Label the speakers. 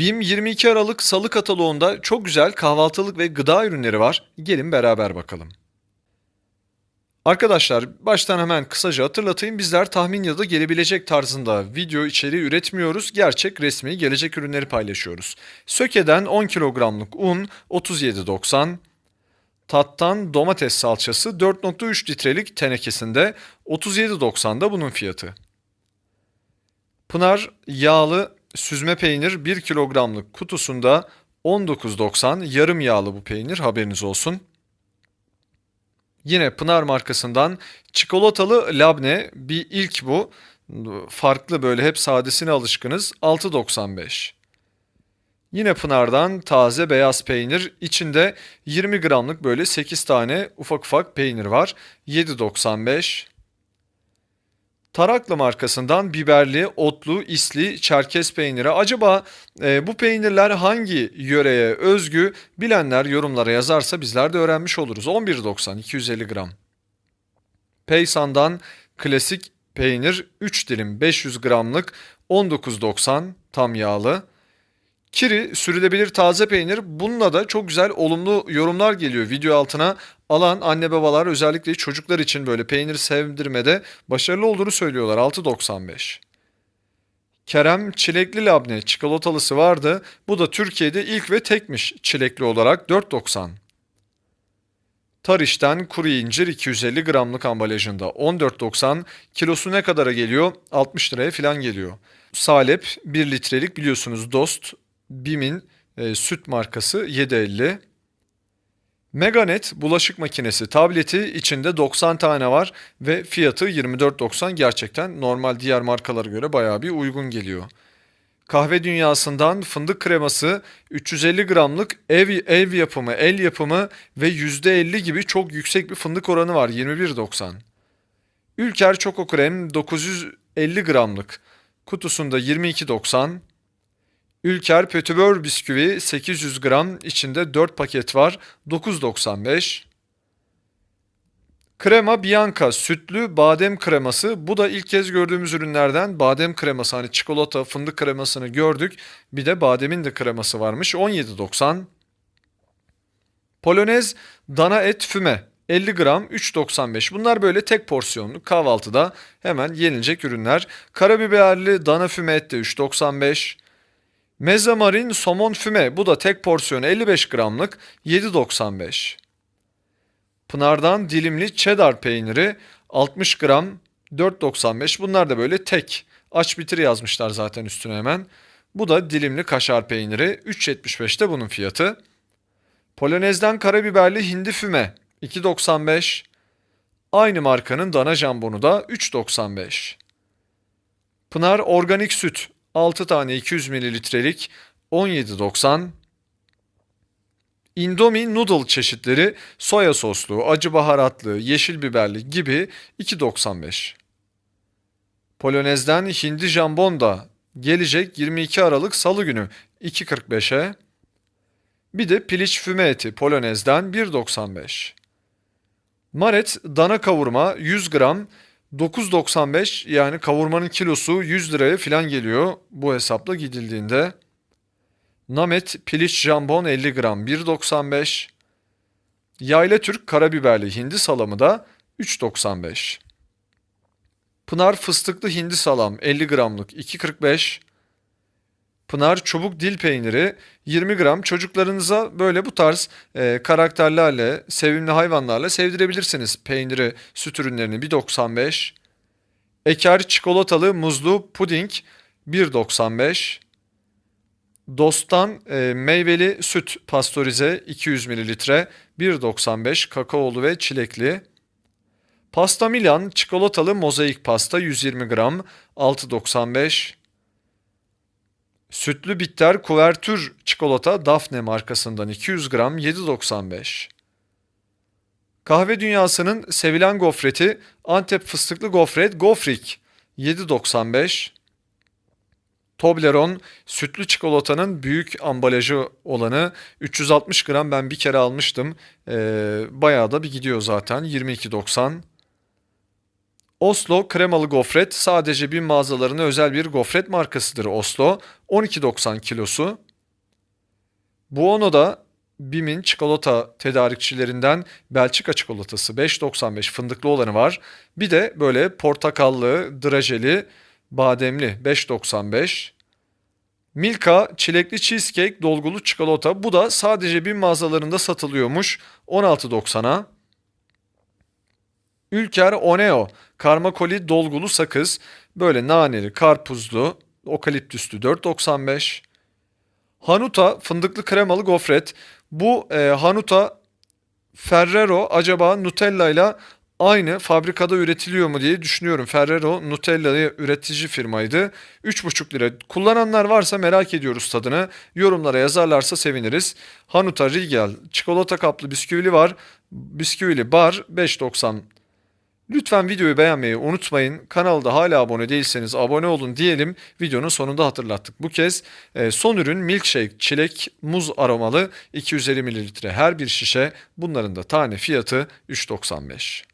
Speaker 1: BİM 22 Aralık Salı kataloğunda çok güzel kahvaltılık ve gıda ürünleri var. Gelin beraber bakalım. Arkadaşlar baştan hemen kısaca hatırlatayım. Bizler tahmin ya da gelebilecek tarzında video içeriği üretmiyoruz. Gerçek resmi gelecek ürünleri paylaşıyoruz. Söke'den 10 kilogramlık un 37.90. Tat'tan domates salçası 4.3 litrelik tenekesinde 37.90'da bunun fiyatı. Pınar yağlı süzme peynir 1 kilogramlık kutusunda 19.90 yarım yağlı bu peynir haberiniz olsun. Yine Pınar markasından çikolatalı labne bir ilk bu. Farklı böyle hep sadesine alışkınız 6.95. Yine Pınar'dan taze beyaz peynir içinde 20 gramlık böyle 8 tane ufak ufak peynir var 7.95. Taraklı markasından biberli, otlu, isli, çerkez peyniri. Acaba e, bu peynirler hangi yöreye özgü bilenler yorumlara yazarsa bizler de öğrenmiş oluruz. 11.90 250 gram. Peysan'dan klasik peynir 3 dilim 500 gramlık 19.90 tam yağlı. Kiri sürülebilir taze peynir. Bununla da çok güzel olumlu yorumlar geliyor video altına. Alan anne babalar özellikle çocuklar için böyle peynir sevdirmede başarılı olduğunu söylüyorlar. 6.95. Kerem çilekli labne çikolatalısı vardı. Bu da Türkiye'de ilk ve tekmiş çilekli olarak 4.90. Tariş'ten kuru incir 250 gramlık ambalajında 14.90 kilosu ne kadara geliyor? 60 liraya falan geliyor. Salep 1 litrelik biliyorsunuz Dost BİM'in e, süt markası 7.50. Meganet bulaşık makinesi tableti içinde 90 tane var ve fiyatı 24.90 gerçekten normal diğer markalara göre bayağı bir uygun geliyor. Kahve dünyasından fındık kreması 350 gramlık ev, ev yapımı, el yapımı ve %50 gibi çok yüksek bir fındık oranı var 21.90. Ülker Çoko Krem 950 gramlık kutusunda 22.90. Ülker Pötibör bisküvi 800 gram içinde 4 paket var 9.95. Krema Bianca sütlü badem kreması. Bu da ilk kez gördüğümüz ürünlerden badem kreması. Hani çikolata, fındık kremasını gördük. Bir de bademin de kreması varmış. 17.90. Polonez dana et füme 50 gram 3.95. Bunlar böyle tek porsiyonlu kahvaltıda hemen yenilecek ürünler. Karabiberli dana füme et de 3.95. Mezamarin somon füme bu da tek porsiyon 55 gramlık 7.95. Pınar'dan dilimli cheddar peyniri 60 gram 4.95. Bunlar da böyle tek. Aç bitir yazmışlar zaten üstüne hemen. Bu da dilimli kaşar peyniri 3.75'te bunun fiyatı. Polonez'den karabiberli hindi füme 2.95. Aynı markanın dana jambonu da 3.95. Pınar organik süt 6 tane 200 mililitrelik 17.90. Indomie noodle çeşitleri soya soslu, acı baharatlı, yeşil biberli gibi 2.95. Polonez'den hindi jambon da gelecek 22 Aralık Salı günü 2.45'e. Bir de piliç füme eti Polonez'den 1.95. Maret dana kavurma 100 gram 9.95 yani kavurmanın kilosu 100 liraya falan geliyor bu hesapla gidildiğinde. Namet piliç jambon 50 gram 1.95. Yayla Türk karabiberli hindi salamı da 3.95. Pınar fıstıklı hindi salam 50 gramlık 2.45. Pınar çubuk dil peyniri 20 gram çocuklarınıza böyle bu tarz e, karakterlerle, sevimli hayvanlarla sevdirebilirsiniz peyniri, süt ürünlerini 1.95. Eker çikolatalı muzlu puding 1.95. Dost'tan e, meyveli süt pastörize 200 ml 1.95 kakaolu ve çilekli. Pasta Milan çikolatalı mozaik pasta 120 gram 6.95. Sütlü bitter kuvertür çikolata Daphne markasından 200 gram 7.95. Kahve dünyasının sevilen gofreti Antep fıstıklı gofret Gofrik 7.95. Toblerone sütlü çikolatanın büyük ambalajı olanı 360 gram ben bir kere almıştım. Ee, bayağı da bir gidiyor zaten 22.90. Oslo kremalı gofret sadece bin mağazalarına özel bir gofret markasıdır Oslo. 12.90 kilosu. Buono da BİM'in çikolata tedarikçilerinden Belçika çikolatası 5.95 fındıklı olanı var. Bir de böyle portakallı, drajeli, bademli 5.95. Milka çilekli cheesecake dolgulu çikolata. Bu da sadece BİM mağazalarında satılıyormuş 16.90'a. Ülker Oneo karma koli dolgulu sakız. Böyle naneli, karpuzlu, okaliptüslü 4.95. Hanuta fındıklı kremalı gofret. Bu e, Hanuta Ferrero acaba Nutella ile aynı fabrikada üretiliyor mu diye düşünüyorum. Ferrero Nutella'yı üretici firmaydı. 3,5 lira. Kullananlar varsa merak ediyoruz tadını. Yorumlara yazarlarsa seviniriz. Hanuta Riegel çikolata kaplı bisküvili var. Bisküvili bar 5.90 Lütfen videoyu beğenmeyi unutmayın. Kanalda hala abone değilseniz abone olun diyelim. Videonun sonunda hatırlattık. Bu kez e, son ürün milkshake çilek muz aromalı 250 ml her bir şişe. Bunların da tane fiyatı 3.95.